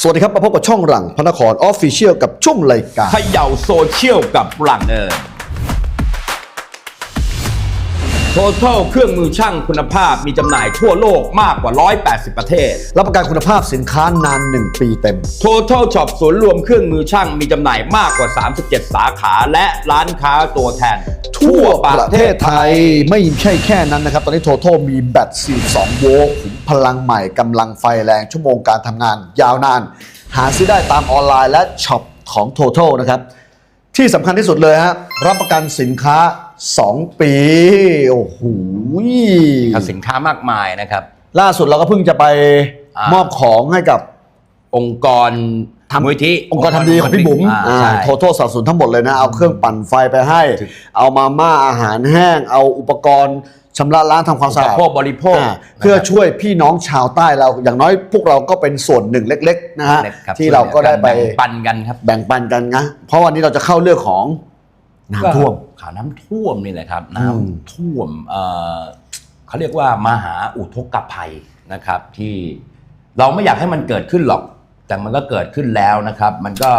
สวัสดีครับมาพบกับช่องหลังพระนครออฟฟิเชียลกับช่วงรายการ เขย่าโซเชียลกับหลังเอิญ Total เครื่องมือช่างคุณภาพมีจำหน่ายทั่วโลกมากกว่า 180 ประเทศ รับประกันคุณภาพสินค้านาน 1 ปีเต็ม Total Shop ศูนย์รวมเครื่องมือช่างมีจำหน่ายมากกว่า 37 สาขาและร้านค้าตัวแทน ทั่วประเทศไทยไม่ใช่แค่นั้นนะครับ ตอนนี้โท t a l มีแบต 42 โวลต์ขุมพลังใหม่กำลังไฟแรงชั่วโมงการทำงานยาวนาน หาซื้อได้ตามออนไลน์และช็อปของ Total นะครับที่สำคัญที่สุดเลยฮะรับประกันสินค้า 2 ปี โอ้โหสินค้ามากมายนะครับ ล่าสุดเราก็เพิ่งจะไปอ่ามมอบของให้กับองค์กรทำมูลที่องค์กรทำดีของพี่บุ๋มอ่าใช่โทโทสนับสนุนทั้งหมดเลยนะ เอาเครื่องปั่นไฟไปให้ถูกเอามาม่าอาหารแห้ง เอาอุปกรณ์ชำระล้างทำความสะอาดพวกบริโภคอ่าเพื่อช่วยพี่น้องชาวใต้เรา อย่างน้อยพวกเราก็เป็นส่วนหนึ่งเล็ก ๆ นะฮะนะครับที่เราก็ได้ไปแบ่งปันกันครับ แบ่งปันกันนะ เพราะวันนี้เราจะเข้าเรื่องของน้ำท่วมก็ ข่าวน้ำท่วมนี่แหละครับอืมน้ำท่วมเอ่อเขาเรียกว่ามหาอุทกภัยนะครับ ที่เราไม่อยากให้มันเกิดขึ้นหรอก แต่มันก็เกิดขึ้นแล้วนะครับ มันก็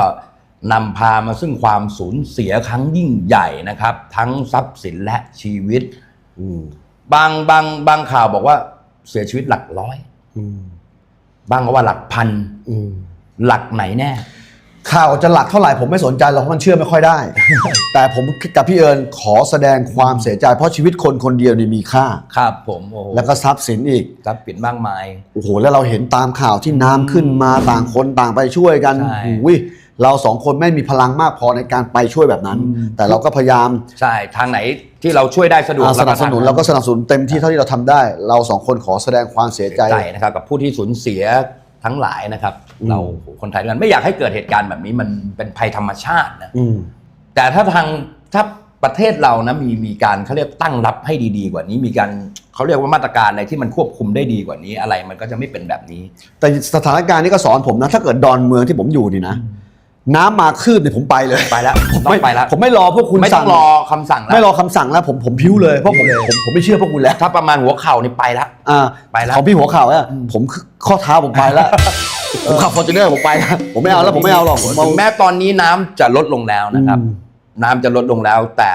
นำพามาซึ่งความสูญเสียครั้งยิ่งใหญ่นะครับ ทั้งทรัพย์สินและชีวิตอืมบางบางบางข่าวบอกว่าเสียชีวิตหลักร้อยอืมบางก็ว่าหลักพันอืมหลักไหนแน่ ข่าวจะหลักเท่าไหร่ผมไม่สนใจหรอกเพราะมันเชื่อไม่ค่อยได้ แต่ผมกับพี่เอิญขอแสดงความเสียใจ เพราะชีวิตคนคนเดียวนี่มีค่า ครับผมโอ้โหแล้วก็ทรัพย์สินอีกทรัพย์สินมากมาย โอ้โหแล้วเราเห็นตามข่าวที่น้ำขึ้นมาต่างคนต่างไปช่วยกันใช่ หูยเราสองคนไม่มีพลังมากพอในการไปช่วยแบบนั้นอืมแต่เราก็พยายามใช่ทางไหนที่เราช่วยได้สะดวกอ่าสนับสนุนทำเราก็สนับสนุนเต็มที่เท่าที่เราทำได้ เราสองคนขอแสดงความเสียใจ ใจนะครับกับผู้ที่สูญเสีย ทั้งหลายนะครับ อืม เราคนไทยด้วยกันไม่อยากให้เกิดเหตุการณ์แบบนี้มันเป็นภัยธรรมชาตินะ อืม แต่ถ้าทางถ้าประเทศเรานะมีมีการเขาเรียกตั้งรับให้ดีๆ กว่านี้ มีการเขาเรียกว่ามาตรการอะไรที่มันควบคุมได้ดีกว่านี้อะไรมันก็จะไม่เป็นแบบนี้ แต่สถานการณ์นี้ก็สอนผมนะ ถ้าเกิดดอนเมืองที่ผมอยู่นี่นะ น้ำมาคืบเนี่ยผมไปเลยไปแล้วผมต้องไปแล้วผมไม่รอพวกคุณไม่ต้อสั่งรอคำสั่งแล้วไม่รอคำสั่งแล้วผมผมพิ้วเลยเพราะผมผมผมไม่เชื่อพวกคุณแล้วถ้าประมาณหัวเข่านี่ไปแล้ว อ่าไปแล้ว ของพี่หัวเข่าอะผมข้อเท้าผมไปแล้วผมขับฟอร์จูเนอร์ผมไปแล้วผมไม่เอาแล้วผมไม่เอาหรอกผมเอา ถึงแม้ตอนนี้น้ำจะลดลงแล้วนะครับ อืม น้ำจะลดลงแล้วแต่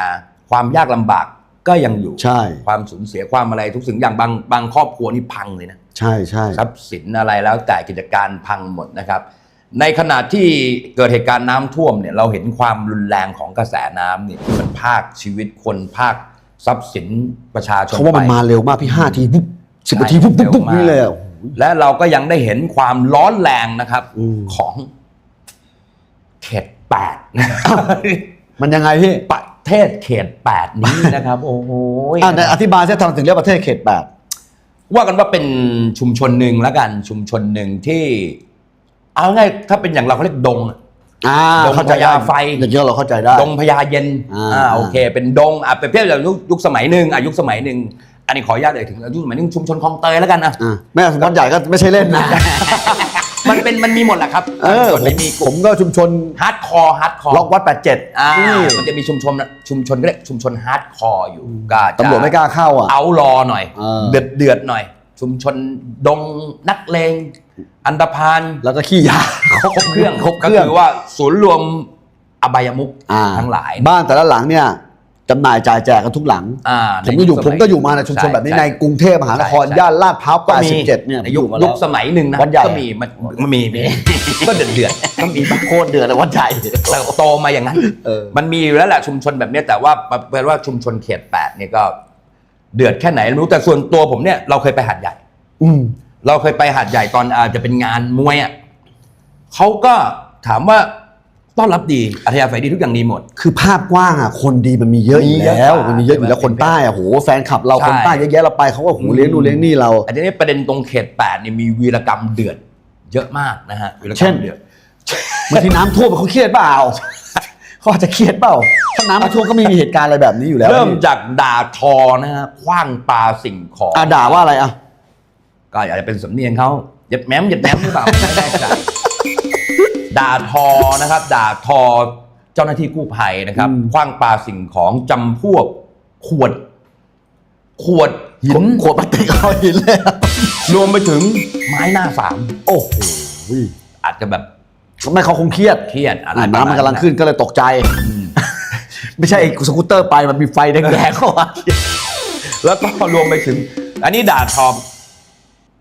ความยากลำบากก็ยังอยู่ใช่ ความสูญเสียความอะไรทุกสิ่งอย่างบางบางครอบครัวนี่พังเลยนะ ใช่ใช่ ทรัพย์สินอะไรแล้วแต่กิจการพังหมดนะครับ ในขณะที่เกิดเหตุการณ์น้ำท่วมเนี่ยเราเห็นความรุนแรงของกระแสน้ำเนี่ยที่มันพากชีวิตคนพากทรัพย์สินประชาชนเขาว่ามันไปมาเร็วมากพี่ห้าทีปุ๊บสิบใช่นาทีปุ๊บปุ๊บปุ๊บเร็วมากนี่เลยอะและเราก็ยังได้เห็นความร้อนแรงนะครับอืมของเขตแปดนะมันยังไงพี่ประเทศเขตแปดนี้นะครับ โอ้โหอ่าในอธิบายเส้นทางถึงเรียกประเทศเขตแปดว่ากันว่าเป็นชุมชนหนึ่งแล้วกันชุมชนหนึ่งที่ เอาง่ายถ้าเป็นอย่างเราเขาเรียกดงอะ อ่าดงเข้าใจพญาไฟ อย่างนี้ยเราเข้าใจได้ ดงพญาเย็นอ่าอ่าโอเค เป็นดงอะเปรียบเทียบอย่างยุคยุคสมัยหนึ่งอะยุคสมัยหนึ่งอันนี้ขออนุญาตเอ่ยถึงยุคสมัยหนึ่งชุมชนคลองเตยแล้วกันนะอ่าแม่สมบัติใหญ่ก็ไม่ใช่เล่นนะ มันเป็นมันมีหมดแหละครับเออส่วนไหนมีกผลุ่มมก็ชุมชนฮาร์ดคอร์ฮาร์ดคอร์ล็อกวัดแปดเจ็ดอ่ามันจะมีชุมชนชุมชนก็เรียกชุมชนฮาร์ดคอร์อยู่ก็จะตำรวจไม่กล้าเข้าอะ เอารอหน่อย เออ เดือดเดือดหน่อย ชุมชนดงนักเลง อันดพานแล้วก็ขี้ยาครบเครื่องครบเคก็รื่องคือว่าศูนย์รวมอบายมุกอ่าทั้งหลาย บ้านแต่ละหลังเนี่ยจำหน่ายจ่ายแจกกันทุกหลัง อ่าผมก็อยู่ในผมก็อยู่มาในชุมชนแบบนี้ในกรุงเทพมหานครใช่ ย่านลาดพร้าวก็มี87เนี่ยในยุคผมอมายุแล้ควสมัยหนึ่งนะวัดใหญ่ ก็มีมันมันมีมีก็เดือดเดือดก็มีบ้างโคตรเดือดเลยวัดใหญ่เราโตมาอย่างนั้น เออ มันมีอยู่แล้วแหละชุมชนแบบเนี้ยแต่ว่าแปลว่าชุมชนเขตแปดเนี่ยก็ เดือดแค่ไหนไม่รู้แต่ส่วนตัวผมเนี่ยเราเคยไปหาดใหญ่ อืมเราเคยไปหาดใหญ่ตอนอาจจะเป็นงานมวยอะเขาก็ถามว่าต้อนรับดีอัธยาศัยดีทุกอย่างดีหมด คือภาพกว้างอะคนดีมันมีเยอะอยู่มีเยอะแล้วกว่ามันมีเยอะอยู่แล้วคนใต้อะโหแฟนคลับเราใช่คนใต้เยอะแยะเราไปเขาก็โหเลี้ยงดูเลี้ยงนี่เราอันนี้ประเด็นตรงเขตแปดเนี่ยมีวีรกรรมเดือดเยอะมากนะฮะวีรกรเช่รมนเดือดบางทีน้ำท่วมเขาเครียดเปล่า เขาอาจจะเครียดเปล่าถ้าน้ำไม่ท่วมก็ไม่มีเหตุการณ์อะไรแบบนี้อยู่แล้วเริ่มจากด่าทอนะฮะคว้างปาสิ่งของอะด่าว่าอะไรอะก็อาจจะเป็นสำเนียงเขาเหยัดแม้มเหยัดแม้มหรือเปล่าไม่แน่ใจด่าทอนะครับ ด่าทอเจ้าหน้าที่กู้ภัยนะครับอืมคว้างปาสิ่งของจำพวกขวด ขวดหินขวดพลาสติกเอาหินเลยอะรวมไปถึงไม้หน้าสามโอ้โหอาจจะแบบ ไม่เขาคงเครียดเครียดอะไรอ่าประาณน้ำมันกำลังขึ้นก็เลยตกใจ ไม่ใช่ไอ้สกูตเตอร์ไปมันมีไฟแดงๆเข้ามาแล้วก็รวมไปถึง อันนี้ด่าทอม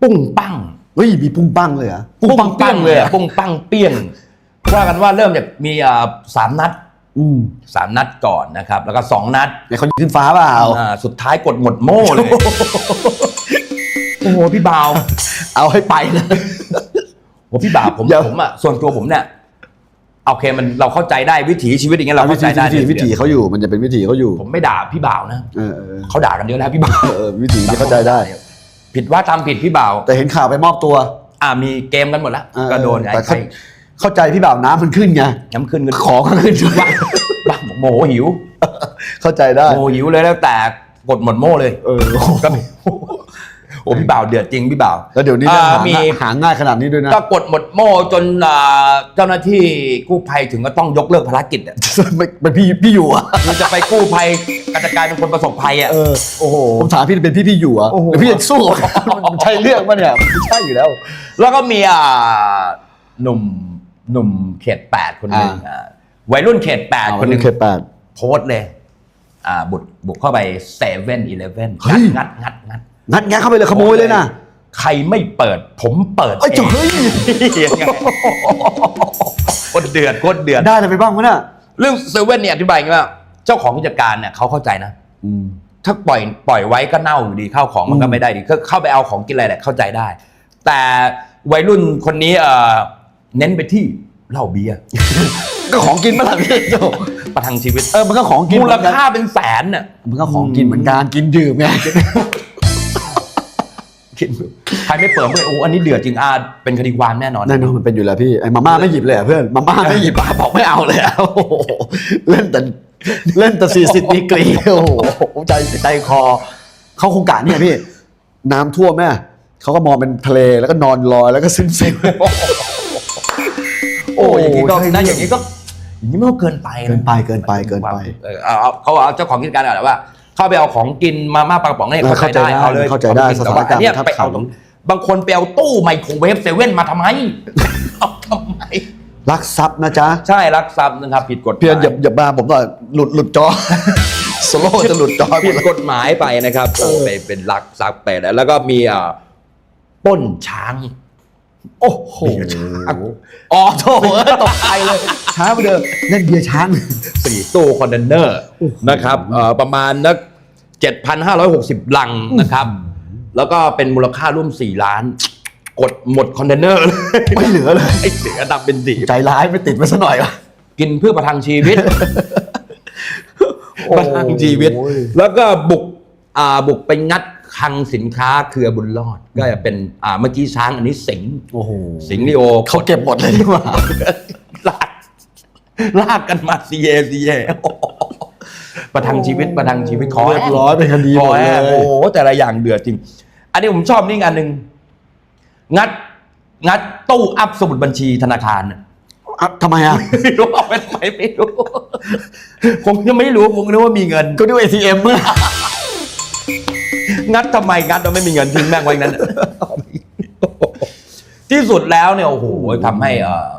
ปุ้งปั้งเฮ้ยมีปุ้งปังเลยเหรอปุ้งปั้งเลยอะปุ้งปั้งเปี้ยงว่ากันว่าเริ่มจากมีอ่าสามนัดอืมสามนัดก่อนนะครับ แล้วก็สองนัดไอ้เขายิงขึ้นฟ้าเปล่าอ่าสุดท้ายกดหมดโม่เลย โอ้โห พี่บ่าว เอาให้ไปเลย โอ้พี่บ่าวผมเดี๋ยวผมอะส่วนตัวผมเนี่ยโอเคมันเราเข้าใจได้วิถีชีวิตอย่างเงี้ยเราวิเข้าใจธีได้วิธีวิธีเขาอยู่มันจะเป็นวิธีเขาอยู่ ผมไม่ด่าพี่บ่าวนะเออเออเขาด่ากันเยอะนะพี่บ่าวเออเออวิธีที่เข้าใจได้ ผิดว่าทำผิดพี่บ่าวแต่เห็นข่าวไปมอบตัว อ่ามีเกมกันหมดแล้วเออก็โดนไอ้แต่ใครเข้าเข้าใจพี่บ่าวน้ำมันขึ้นไงน้ำขึ้นกันของก็ขึ้นด้วยบ้าบ้าโมโหหิว เข้าใจได้โมโหหิวเลยแล้วแต่กดหมดโม่เลย เออก็มี โอ้พี่บ่าวเดือดจริงพี่บ่าว แล้วเดี๋ยวนี้อ่าหามี ง่ายหาง่ายขนาดนี้ด้วยนะ ก็กดหมดโม่จนอ่าเจ้าหน้าที่กู้ภัยถึงก็ต้องยกเลิกภารกิจอะ ไม่เป็นพี่พี่อยู่อะคือจะไปกู้ภัยก็จะกลายเป็นคนประสบภัยอะ เออโอ้โหผมถามพี่เป็นพี่พี่อยู่อะโอ้โหหรือพี่จะสู้กับเขามันใช่เรื่องปะเนี่ยมันไม่ใช่อยู่แล้ว แล้วก็มีอ่าหนุ่มหนุ่มเขตแปดคนหนึ่งอ่า อ่าวัยรุ่นเขตแปดคนหนึ่งเคแปด โพสต์เลย อ่าบุกบุกเข้าไปเซเว่นอีเลฟเว่นเฮ้ยงัดงัดงัด งัดแงะเข้าไปเลยขโมยเลยนะใครไม่เปิด ผมเปิดเอ้ยเอจะงเฮ้ยยังไงโคตรเดือดโคตรเดือดได้อะไรไปบ้างวะเนี่ยเรื่องเซเว่นเนี่ยอธิบายอย่างนี้ว่า เจ้าของกิจการเนี่ยเขาเข้าใจนะอืมถ้าปล่อยปล่อยไว้ก็เน่าอยู่ดีข้าวของมันก็อืมไม่ได้ดีก็เข้าไปเอาของกินอะไรแหละเข้าใจได้ แต่วัยรุ่นคนนี้เอ่อเน้นไปที่เหล้าเบียร์ก็ของกินมาหลังพี่โจประทังชีวิตเออมันก็ของกินมูเหลอนกันค่าเป็นแสนน่ะมันก็ของกินเหมือนกันกินดื่มไง คิดดูใครไม่เปิดเลยโอ้อันนี้เดือดจริงอาเป็นคดีความแน่นอนแน่นอนมันเป็นอยู่แล้วพี่ไอ้มาม่าไม่หยิบเลยอะเพื่อนมาม่าไม่หยิบป้าบอกไม่เอาเลยอะโอ้โหเล่นแต่เล่นแต่สี่สิบดีกรีโอ้โหใจใจคอเขาโครงการเนี่ยพี่น้ำท่วมแม่เขาก็มองเป็นทะเลแล้วก็นอนลอยแล้วก็ซึมซึมโอ้ยอย่างนี้ก็ใช่นะอย่างนี้ก็อย่างนี้มันก็เกินไปะเกินไปเกินไปเกินไปเออเอาเอาเขาเอาเจ้าของกิจการอะไรว่า เข้าไปเอาของกินมาม่าปลากระป๋องเนี่ยเออเข้าใจได้เข้าเอาใจได้เลยเข้าใจได้แต่ว่สถานการณ์อันเนี้ยบังคับไปเอาขังบางคนไปเอาตู้ไมโครเวฟเซเว่นมาทำไมเอาทำไมรักทรัพย์นะจ๊ะ ใช่รักทรัพย์นะครับผิดกฎหมายเพียรอย่าอย่ามาผมหน่อยหลุดหลุดจอโซโล่จะหลุดจอหมผิดดเลยกฎหมายไปนะครับโอ้ไปเป็นลักทรัพย์ไปแล้วแล้วก็มีอ่าปล้นช้าง โอ้โหเบียร์ช้างอ๋อโถเอ้ยตกใจเลย ช้างไปเดินเล่นเบียร์ช้างสี่ตู้คอนเทนเนอร์นะครับเอ่อประมาณนักเจ็ดพันห้าร้อยหกสิบลังนะครับ แล้วก็เป็นมูลค่าร่วมสี่ล้าน กดหมดคอนเทนเนอร์เลยไม่เหลือเลยไอ้เหลือดำเป็นสีใจร้ายไม่ติดไว้ซะหน่อยวะกินเพื่อประทังชีวิตโอ้ประทังชีวิต แล้วก็บุกอ่าบุกไปงัด คลังสินค้าเครือบุญรอด ก็จะเป็นอ่าเมื่อกี้ช้างอันนี้สิงห์โอ้โหสิงห์ลีโอเขาเก็บหมดเลยดีกว่าลากลากกันมาซีเอซีเอประทังชีวิตประทังชีวิตขอเรียบร้อยเป็นคดีขหมอดเลแห้งยโอ้โหแต่ละอย่างเดือดจริง อันนี้ผมชอบนี่อันหนึ่งงัด งัดตู้อัพสมุดบัญชีธนาคารน่ะ อะทำไมอะไม่รู้เอาไปทำไมไม่รู้ คงยังไม่รู้คงนึกว่ามีเงิน ก็ดูเอทีเอ็มเมื่อ งัดทำไมงัดเราไม่มีเงินทิ้งแม่งไว้นั้น ที่สุดแล้วเนี่ยโอ้โหทำให้เอ่อ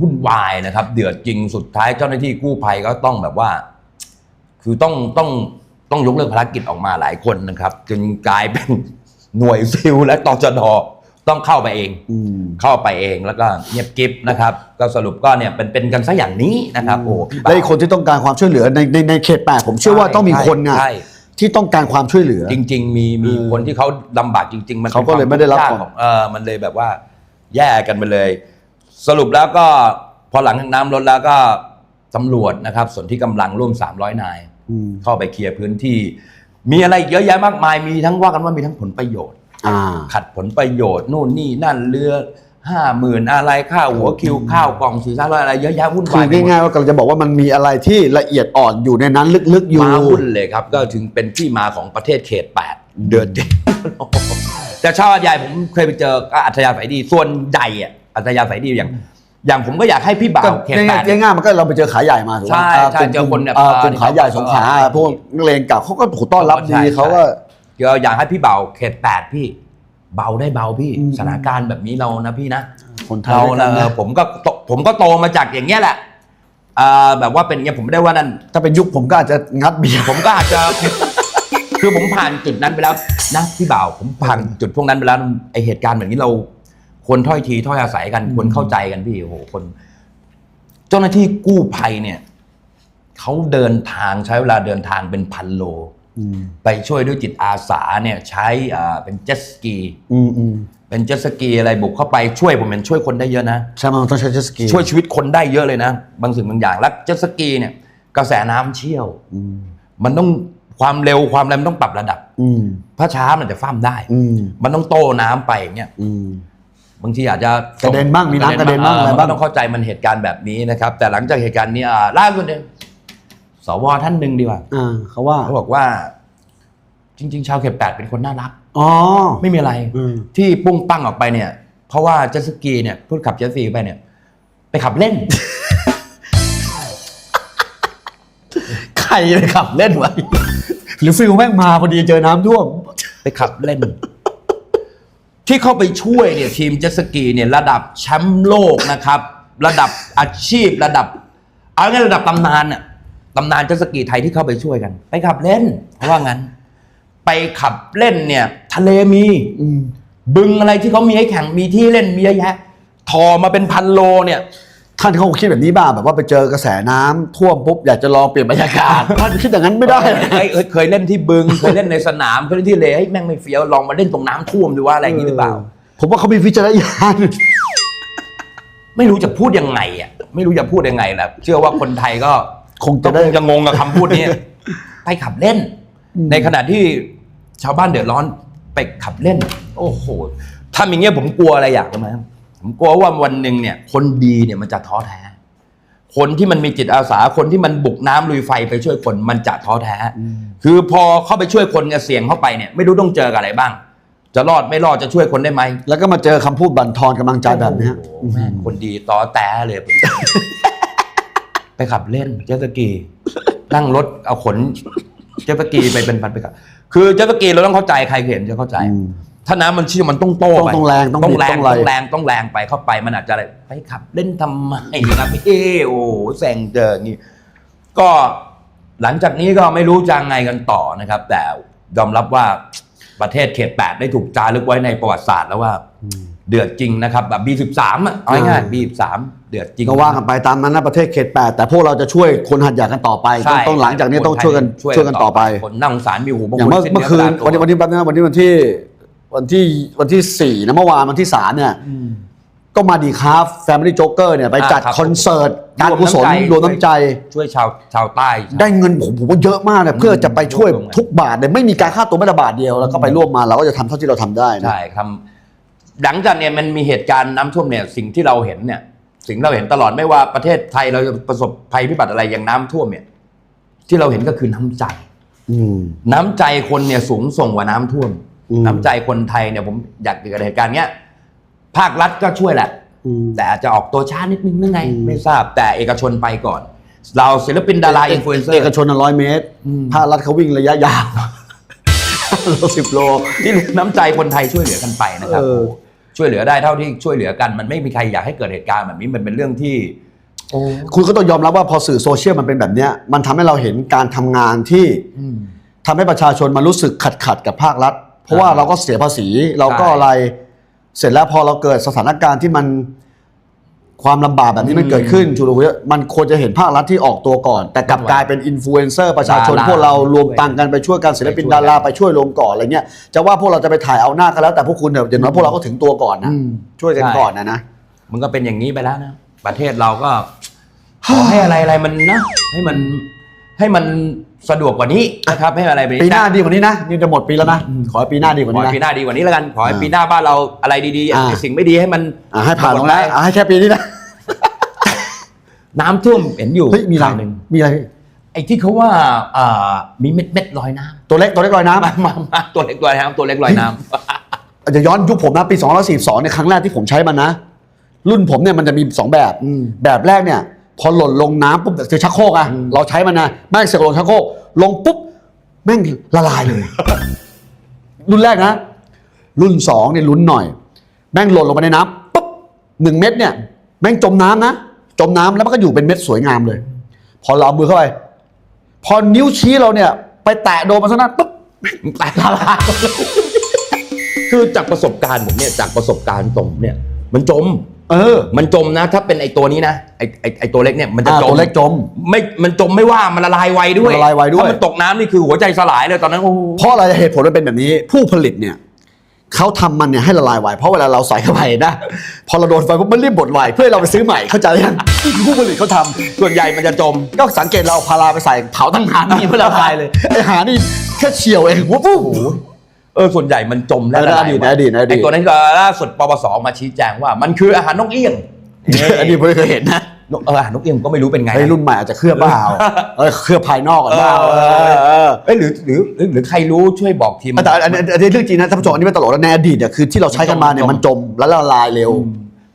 วุ่นวายนะครับ เดือดจริงสุดท้ายเจ้าหน้าที่กู้ภัยก็ต้องแบบว่า คือต้องต้องต้องยกเลิกภารกิจออกมาหลายคนนะครับ จึงกลายเป็นหน่วยซิลและตจดต้องเข้าไปเอง อืม เข้าไปเองแล้วก็เงียบกิฟนะครับ ก็สรุปก็เนี่ยเป็นเป็นกันซะอย่างนี้นะครับ โอ้พี่บ่าว และอีกคนที่ต้องการความช่วยเหลือในในในเขตแปดผมเชื่อว่าต้องมีคนไงใช่ ที่ต้องการความช่วยเหลือ จริง ๆ มีมีเออคนที่เขาลำบากจริง ๆ มันเขาก็เลยไม่ได้รับป็นควาก่อนทุกข์ยากของเออมันเลยแบบว่า แย่กันไปเลย สรุปแล้วก็พอหลังจากน้ำลดแล้วก็ตำรวจนะครับส่วนที่กำลังร่วม 300 นาย อืมเข้าไปเคลียร์พื้นที่ มีอะไรอีกเยอะแยะมากมายมีทั้งว่ากันว่ามีทั้งผลประโยชน์ อ่า ขัดผลประโยชน์นู่นนี่นั่นเรือ ห้าหมื่นอะไรค่าหัวคิวข้าวกล่องสี่ห้าร้อยอะไรเยอะแยะวุ่นคืวาอยไปหมด ง่ายๆว่ากำลังจะบอกว่ามันมีอะไรที่ละเอียดอ่อนอยู่ในนั้นลึกๆอยู่ มาวุ่นเลยครับ ก็ถึงเป็นที่มาของประเทศเขตแปดเดือดจริงแต่ชาวอัธยายผมเคยไปเจอก็อัธยาศัยดีส่วนใหญ่อะอัธยาศัยดีอย่าง อย่างผมก็อยากให้พี่บ่าก็วเขตแปดง่ายๆง่ายๆมันก็เราไปเจอขายใหญ่มาถูกไหมใช่อ่าใช่กลุ่มเจอคนเนี่ยอ่ากลุ่มขายใหญ่สงขลาเออพวกนักเลงเก่าเขาก็ถูกต้อนรับใช่ดีใช่ เขาก็ เดี๋ยวอยากให้พี่เบาเขตแปดพี่ เบาได้เบาพี่อืมสถานการณ์แบบนี้เรานะพี่นะคนไทยเราด้วยกันะนนะเออผมก็โตผมก็โตมาจากอย่างเงี้ยแหละอ่าแบบว่าเป็นอย่างเงี้ยผมไม่ได้ว่านั่นถ้าเป็นยุคผมก็อาจจะงัดเบียร์ผมก็อาจจะคือผมผ่านจุดนั้นไปแล้วนะพี่บ่าวผมผ่านจุดพวกนั้นไปแล้วไอเหตุการณ์แบบนี้เราควรถ้อยทีถ้อยอาศัยกันควรเข้าใจกันพี่โอ้โหคน เจ้าหน้าที่กู้ภัยเนี่ยเขาเดินทางใช้เวลาเดินทางเป็นพันโลอืม ไปช่วยด้วยจิตอาสาเนี่ยใช้อ่าเป็นเจ็ตสกีอืมอืมเป็นเจ็ตสกีอะไรบุกเข้าไปช่วยผมเห็นช่วยคนได้เยอะนะใช่ไหมมันต้องใช้เจ็ตสกีช่วยชีวิตคนได้เยอะเลยนะ บางสิ่งบางอย่างแล้วเจ็ตสกีเนี่ยกระแสน้ำเชี่ยวอืมมันต้องความเร็วความอะไรมันต้องปรับระดับ อืมถ้าช้ามันจะฟ้ามได้ อืมมันต้องโต้น้ำไปอย่างเงี้ยอืมบางทีอาจจะกระเด็นบ้างมีน้ำกระเด็นบ้างอออะไรมันบ้างก็ต้องเข้าใจมันเหตุการณ์แบบนี้นะครับ แต่หลังจากเหตุการณ์นี้อ่าล่าสุดเนี่ย สวท่านหนึ่งดีกว่าอ่าเขาว่าเขาบอกว่า จริง ๆ ชาวเขตแปดเป็นคนน่ารักอ๋อไม่มีอะไรอืมที่ปุ้งปั้งออกไปเนี่ย เพราะว่าเจ็ตสกีเนี่ยพูดขับเจ็ตสกีไปเนี่ย ไปขับเล่นใครเลยขับเล่นไว้หรือฟิลแม่งมาพอดีเจอน้ำท่วม ไปขับเล่น ที่เข้าไปช่วยเนี่ย ทีมเจ็ตสกีเนี่ยระดับแชมป์โลกนะครับ ระดับอาชีพระดับ เอางั้นระดับตำนานน่ะ ตำนานเจ็ตสกีไทยที่เข้าไปช่วยกัน ไปขับเล่นเพราะว่างั้น ไปขับเล่นเนี่ย ทะเลมีอืมบึงอะไรที่เขามีให้แข่งมีที่เล่นมีเยอะแยะทอมาเป็นพันโลเนี่ยท่านเขาคิดแบบนี้บ้างแบบว่าไปเจอกระแสน้ำท่วมปุ๊บอยากจะลองเปลี่ยนบรรยากาศท่านคิดอย่างนั้นไม่ได้เคยเคยเคยเล่นที่บึงเคยเล่นในสนามเคยเล่นที่เลเฮ้ยแม่งไม่เฟี้ยวลองมาเล่นตรงน้ำท่วมดูว่าอะไรอย่างนี้หรือเปล่า ผมว่าเขามีวิจารณญาณไม่รู้จะพูดยังไงอะไม่รู้จะพูดยังไงแหละเชื่อว่าคนไทยก็ คงก็จะได้คงจะงงกับคำพูดนี้ ไปขับเล่น อืม ในขณะที่ชาวบ้านเดือดร้อนไปขับเล่น โอ้โหถ้าอย่างเงี้ยผมกลัวอะไรอย่างรู้ไหมผมกลัวว่าวันหนึ่งเนี่ย คนดีเนี่ยมันจะท้อแท้ คนที่มันมีจิตอาสาคนที่มันบุกน้ำลุยไฟไปช่วยคนมันจะท้อแท้ คือพอเข้าไปช่วยคนเนี่ยเสี่ยงเข้าไปเนี่ยไม่รู้ต้องเจอกับอะไรบ้าง จะรอดไม่รอดจะช่วยคนได้ไหมแล้วก็มาเจอคำพูดบั่นทอนกำลังใจแบบเนี้ยโอ้โหแม่งคนดีต่อแต่เลยผม ไปขับเล่นเจ็ตสกีนั่งรถเอาขนเจ็ตสกีไปเป็นพันไปขับคือเจ็ตสกีเราต้องเข้าใจใครเห็นจะเข้าใจอืมถ้าน้ำมันเชี่ยวมันต้องโต้ไปต้องแรงต้องต้องบิดแรงต้องอะไรต้องแรงต้องแรงไปเข้าไปมันอาจจะอะไรไปขับเล่นทำไมครับพี่โอ้โหแซงเจออย่างนี้ก็หลังจากนี้ก็ไม่รู้จะไงกันต่อนะครับ แต่ยอมรับว่าประเทศเขตแปดได้ถูกจารึกไว้ในประวัติศาสตร์แล้วว่า เดือดจริงนะครับแบบ B13 อะเอาง่ายๆ B13 เดือดจริง ก็ว่ากันไปตามนั้นนะประเทศเขตแปดแต่พวกเราจะช่วยคนหัดใหญ่กันต่อไปใช่ต้องต้องหลังจากนี้ต้องช่วยกันช่วยกันต่อไป คนน่าสงสารมีหูบางอย่างคนเมื่อสิ้เมื่อคืนกระดาษวันนี้วันนี้แป๊บนึงนะวันนี้วันที่วันที่วันที่สี่นะเมื่อวานวันที่สามเนี่ย อืม ก็มาดีครับแฟมิลี่โจ๊กเกอร์เนี่ยไปจัดอ่าครับคอนเสิร์ตการกุศลรรววมมน้ำน้ำใจ ใจ ช่วยชาวชาวใต้ ได้เงินผมผมว่าเยอะมากเลยเพื่อจะไปช่วยรวมกันทุกบาทเลยไม่มีการค่าตัวแม้แต่บาทเดียวแล้วก็ไปร่วมมาเราก็จะทำเท่าที่เราทำได้นะ ใช่ครับ หลังจากเนี่ยมันมีเหตุการณ์น้ำท่วมเนี่ยสิ่งที่เราเห็นเนี่ย สิ่งที่เราเห็นตลอดไม่ว่าประเทศไทยเราจะประสบภัยพิบัติอะไรอย่างน้ำท่วมเนี่ย ที่เราเห็นก็คือน้ำใจ อืม น้ำใจคนเนี่ยสูงส่งกว่าน้ำท่วม อืม น้ำใจคนไทยเนี่ยผมอยากเกิดเหตุการณ์เนี้ยภาครัฐก็ช่วยแหละ อืม แต่อาจจะออกตัวช้านิดนึงหรือไง อืม ไม่ทราบแต่เอกชนไปก่อน เราศิลปินดาราอินฟลูเอนเซอร์เอกชนร้อยเมตรอืม ภาครัฐเขาวิ่งระยะยาว โลสิบโล ที่น้ำใจคนไทยช่วยเหลือกันไปนะครับ เออ ช่วยเหลือได้เท่าที่ช่วยเหลือกัน มันไม่มีใครอยากให้เกิดเหตุการณ์แบบนี้มันเป็นเรื่องที่โอ้คุณก็ต้องยอมรับว่าพอสื่อโซเชียลมันเป็นแบบเนี้ยมันทำให้เราเห็นการทำงานที่ทำให้ประชาชนมันรู้สึกขัดขัดๆกับภาครัฐ เพราะว่าเราก็เสียภาษีเราก็อะไรเสร็จแล้วพอเราเกิดสถานการณ์ที่มัน ความลำบากแบบนี้มันเกิดขึ้นชูโรงมันควรจะเห็นภาครัฐที่ออกตัวก่อน แต่กลับกลายเป็นอินฟลูเอนเซอร์ประชาชน ดาราพวกเรารวมตังค์กันไปช่วยกันศิลปินไปช่วยดาราไปช่วยลงก่อนอะไรเงี้ยจะว่าพวกเราจะไปถ่ายเอาหน้ากันแล้วแต่พวกคุณเนี่ยอย่างน้อยพวกเราก็ถึงตัวก่อนนะอืม ช่วยกันใช่ ก่อนนะนะ มันก็เป็นอย่างนี้ไปแล้วนะ ประเทศเราก็ ขอให้อะไรอะไรมันนะให้มัน ให้มันสะดวกกว่านี้นะครับให้อะไรไปปีหน้าดีกว่านี้นะนี่จะหมดปีแล้วนะขอให้ปีหน้าดีกว่าขอนี้ให้นะปีหน้าดีกว่านี้แล้วกันขอให้อ่าปีหน้าบ้านเราอะไรดีๆอ่าไอ้สิ่งไม่ดีให้มันอะให้ผ่านลงแล้วอะให้แค่ปีนี้นะน้ำท่วมเห็นอยู่เฮ้ยมีอะไรข่าวหนึ่งมีอะไรไอ้ที่เขาว่าอ่ามีเม็ดเม็ดๆลอยน้ำตัวเล็กตัวเล็กลอยน้ำมามามาตัวเล็กลอยน้ำตัวเล็กลอยน้ำอาจจะย้อนยุคผมนะปี242ในยครั้งแรกที่ผมใช้มันนะ รุ่นผมเนี่ยมันจะมี 2 แบบอืมแบบแรกเนี่ย พอหล่นลงน้ำปุ๊บคือชักโครกอะอืมเราใช้มันนะแม่งเสียลงชักโครกลงปุ๊บแม่งละลายเลย รุ่นแรกนะ รุ่นสองเนี่ยลุ้นหน่อย แม่งหล่นลงไปในน้ำปุ๊บหนึ่งเม็ดเนี่ย แม่งจมน้ำนะจมน้ำแล้วมันก็อยู่เป็นเม็ดสวยงามเลย พอเราเอามือเข้าไป พอนิ้วชี้เราเนี่ย ไปแตะโดนมันซะนั้นปุ๊บแตกละลายหมดเลยคือจากประสบการณ์ผมเนี่ยจากประสบการณ์ตรงเนี่ย มันจม เออ มันจมนะ ถ้าเป็นไอตัวนี้นะไอไอไอตัวเล็กเนี่ยมันจะอ่าจมตัวเล็กจม ไม่มันจมไม่ว่ามันละลายไวด้วยมันละลายไวด้วย ถ้ามันตกน้ำนี่คือหัวใจสลายเลยตอนนั้นโอ้โห เพราะอะไรเหตุผลมันเป็นแบบนี้ ผู้ผลิตเนี่ยเขาทำมันเนี่ยให้ละลายไวเพราะเวลาเราใส่เข้าไปนะ พอเราโดนไฟปุ๊บมันรีบบดไวเพื่อให้เราไปซื้อใหม่เข้าใจยังนี่คือผู้ผลิตเขาทำส่วนใหญ่มันจะจม ก็สังเกตเราเอาพาราไปใส่เผาทั้งหานี่เพื่อละลายเลยไอ้หานี่แค่เฉียวเองวุ้บวุ้บ เออส่วนใหญ่มันจมและเออละในลายอดีตไวในอดีตในอดีตไอตัวนั้นก็ล่าสุดปปสออกมาชี้แจงว่ามันคืออาหารนกเอี้ยงอันนี้ผมไม่เคยเห็นนะนกเอออาหารนกเอี้ยงก็ไม่รู้เป็นไงไอ้นะรุ่นใหม่อาจจะเคลือบเปล่าเออเคลือบภายนอกก่อนเปล่าเอเอออเออเอ้ยหรือหรือหรือหรือใครรู้ช่วยบอกทีมแต่อันนี้อันนี้เรื่องจริงนะท่านผู้ชมอันนี้ไม่ตลกแล้วในอดีตเนี่ยคือที่เราใช้กันมาเนี่ยมันจมแล้วละลายเร็ว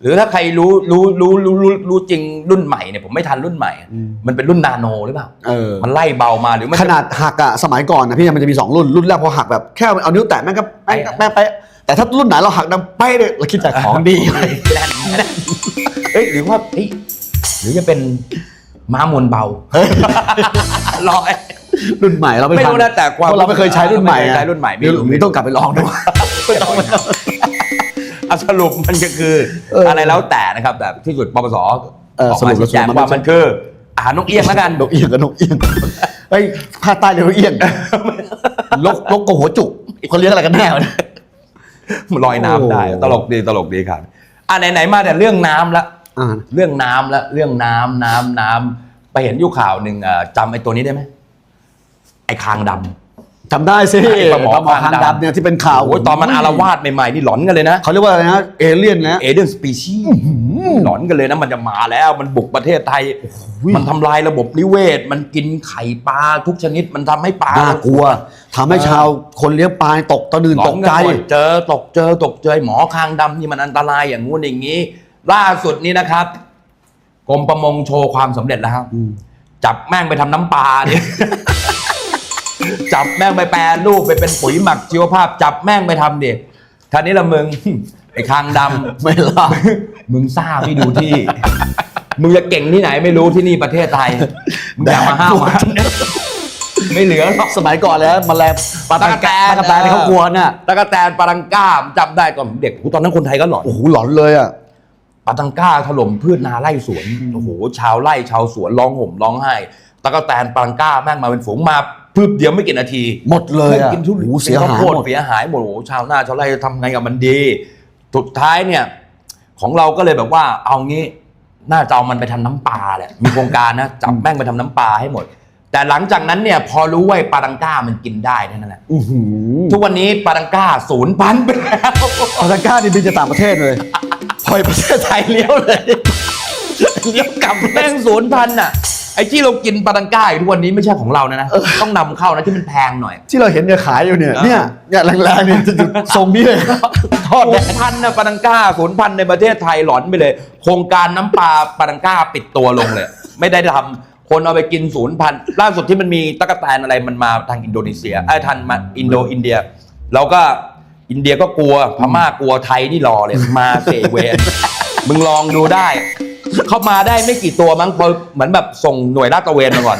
หรือถ้าใครรู้รู้รู้รู้รู้รู้จริงรุ่นใหม่เนี่ยผมไม่ทันรุ่นใหม่ มันเป็นรุ่นนาโนหรือเปล่าเออมันไล่เบามาหรือมันขนาดหักอะสมัยก่อนนะพี่มันจะมีสองรุ่นรุ่นแรกพอหักแบบแค่เอานิ้วแตะแม่งก็แม่งก็แม่งไปแต่ถ้ารุ่นไหนเราหักดังไปเลยเราคิดแต่ของดีแน่นแน่นเอ้ยหรือว่าเอ้ยหรือจะเป็นม้ามวลเบาลอยรุ่นใหม่เราไม่ไม่รู้ทันะแต่ความเพราะเราไม่เคยใช้รุ่นใหม่ไม่เคยใช้รุ่นใหม่ไม่ไม่รู้รู้ต้องกลับไปลองดู ไม่ต้องอะสรุปมันก็คือเออออะไรแล้วแต่นะครับแบบที่สุดปปสเออออกสรุมาปแล้วชี้แจงมัน ว่าไม่ใช่มันคืออาหารนกเอี้ยงแล้วกัน นกเอี้ยงกับนกเอี้ยงไอ้ยภาคใต้เรียกนกเอี้ยงลกลกกับหัวจุกเขาเลี้ยงอะไรกันแน่วะเนี่ย ลอยน้ำได้ โอ้ ตลกดีตลกดีครับอะไหนๆมาแต่เรื่องน้ำละอ่าเรื่องน้ำละเรื่องน้ำน้ำน้ำไปเห็นอยู่ข่าวหนึ่งอะจำไอ้ตัวนี้ได้ไหมไอ้คางดำ จำได้สิไอ้ปลาหมอปลาหมอคางคางดำดำเนี่ยที่เป็นข่าว โอ้ยตอนมันอารวาสใหม่ๆนี่หลอนกันเลยนะเขาเรียกว่าอะไรนะเอเลี่ยนนะ เอเดนสปีชีหลอนกันเลยนะมันจะมาแล้วมันบุกประเทศไทย มันทำลายระบบนิเวศ มันกินไข่ปลาทุกชนิดมันทำให้ปลา น่ากลัวทำให้ชาวคนเลี้ยงปลาตกตะนื่นหลตอนกกันใจหมดเจอตกเจอตกเจอหมอคางดำนี่มันอันตรายอย่างงู้นอย่างนี้ ล่าสุดนี้นะครับกรมประมงโชว์ความสำเร็จแล้วครับอืมจับแม่งไปทำน้ำปลาเนี่ย จับแม่งไปแปรรูปไปเป็นปุ๋ยหมักชีวภาพ จับแม่งไปทำดิท่านี้ละมึง ไอ้คางดำไม่รอดมึงซ่าไม่ดูที่ มึงจะเก่งที่ไหนไม่รู้ที่นี่ประเทศไทยมึงอย่ามาห้าวมันไม่เหลือหรอกสมัยก่อนแล้วแมลงปลาตะแกรงปลาตะแกรงที่เขากลัวน่ะตะกะแตนปารังก้าผมจำได้ตอนผมเด็กโอ้โหตอนนั้นคนไทยก็หลอนโอ้โหหลอนเลยอะปาตังก้าถล่มพืชนาไร่สวน โอ้โห ชาวไร่ชาวสวนร้องห่มร้องไห้ ตะกะแตนปารังก้าแม่งมาเป็นฝูงมา พืบเดียวไม่กี่นาทีหมดเลยอะกินทุโอ้เรียโหนเสียหายข้วโพดหมด เสียหายหมดโอ้โหชาวนาชาวไร่จะทำไงกับมันดีสุดท้ายเนี่ย ของเราก็เลยแบบว่าเอางี้น่าจะเอามันไปทำน้ำปลาแหละมีโครงการนะจับแม่งไปทำน้ำปลาให้หมด แต่หลังจากนั้นเนี่ย พอรู้ว่าไอ้ปาตังก้ามันกินได้เท่านั่นแหละอื้อหือทุกวันนี้ปาตังก้าศูนย์พันธุ์ไปแล้วปลาตะกร้านี่บินจากต่างประเทศเลยพอยประเทศไทยเลี้ยวเลยเลี้ยวกลับแม่งศูนย์พันธุ์อะไอ้ ที่เรากินปาตังก้าอยู่ทุกวันนี้ไม่ใช่ของเรานะนะ ต้องนำเข้านะที่มันแพงหน่อย ที่เราเห็นเนี่ยขายอยู่เนี่ย เนี่ยเนี่ยแรงๆเนี่ยจะอยู่ทรงนี้เลยทอดศูแดนงย์พันนะปาตังก้าศูนย์พันในประเทศไทยหลอนไปเลย โครงการน้ำปลาปาตังก้าปิดตัวลงเลย ไม่ได้ทำคนเอาไปกินศูนย์พันล่าสุดที่มันมีตะกแตนอะไรมันมาทางอินโดนีเซียไอ้ยทันมาอินโดอินเดียเราก็อินเดียก็กลัวพม่ากลัวไทยนี่รอเลยมาเซเวนมึงลองดูได้ เข้ามาได้ไม่กี่ตัวมั้งพอเหมือนแบบส่งหน่วยลาดตระเวนมาก่อน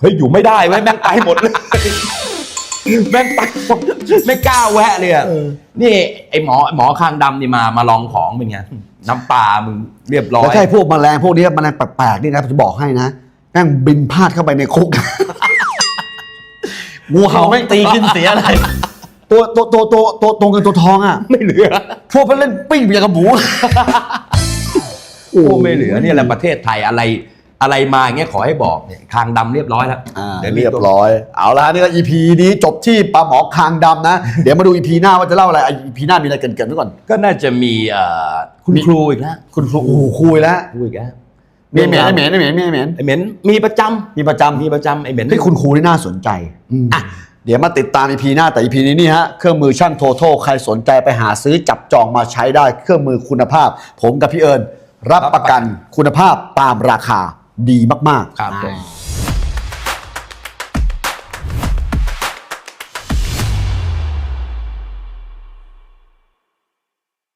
เฮ้ย อยู่ไม่ได้เว้ยแม่งตายหมดเลยแม่งตายหมดไม่กล้าแวะเลยอะนี่ไอหมอหมอคางดำนี่มามาลองของเป็นไงน้ำปลามึงเรียบร้อแล้วยถ้าไอ้พวกแมลงพวกนี้แมลงแปลกๆนี่นะผมจะบอกให้นะแม่งบินพลาดเข้าไปในคุกงูเห่าแม่งตีกินเสียอะไรตัวตัวตัวตัวตัวตัวเงินตัวทองอะ ไม่เหลือ พวกมันเล่นปิ้งไปอย่างกับหมู โอ้ไม่เหลือเนี่ยแหละประเทศไทยอะไรอะไรมาอย่างเงี้ยขอให้บอกเนี่ยคางดำเรียบร้อยแล้วอ่าดี๋วมีเรียบตัวร้อย เอาละนี่ก็ EP นี้จบที่ปลาหมอคางดำนะ เดี๋ยวมาดู EP หน้าว่าจะเล่าอะไรอะ EP หน้ามีอะไรเกินๆไว้ก่อน ก็น่าจะมีเอ่อคุณครูอีกนะคุณครูโอ้โหคุยแล้วครูอีกแล้วมีไอ้เหม็นไอ้เหม็นไอ้เหม็นมีไอ้เหม็นไอเหม็นมีประจำมีประจำมีประจำไอเหม็น ที่คุณครูนี่น่าสนใจอืมอะเดี๋ยวมาติดตาม EP หน้าแต่ EP นี้นี่ฮะเครื่องมือช่างโทโทใครสนใจไปหาซื้อจับจองมาใช้ได้เครื่องมือคุณภาพ ผมกับพี่เอิญ รับประกันคุณภาพตามราคาดีมากๆ ครับผมอ่า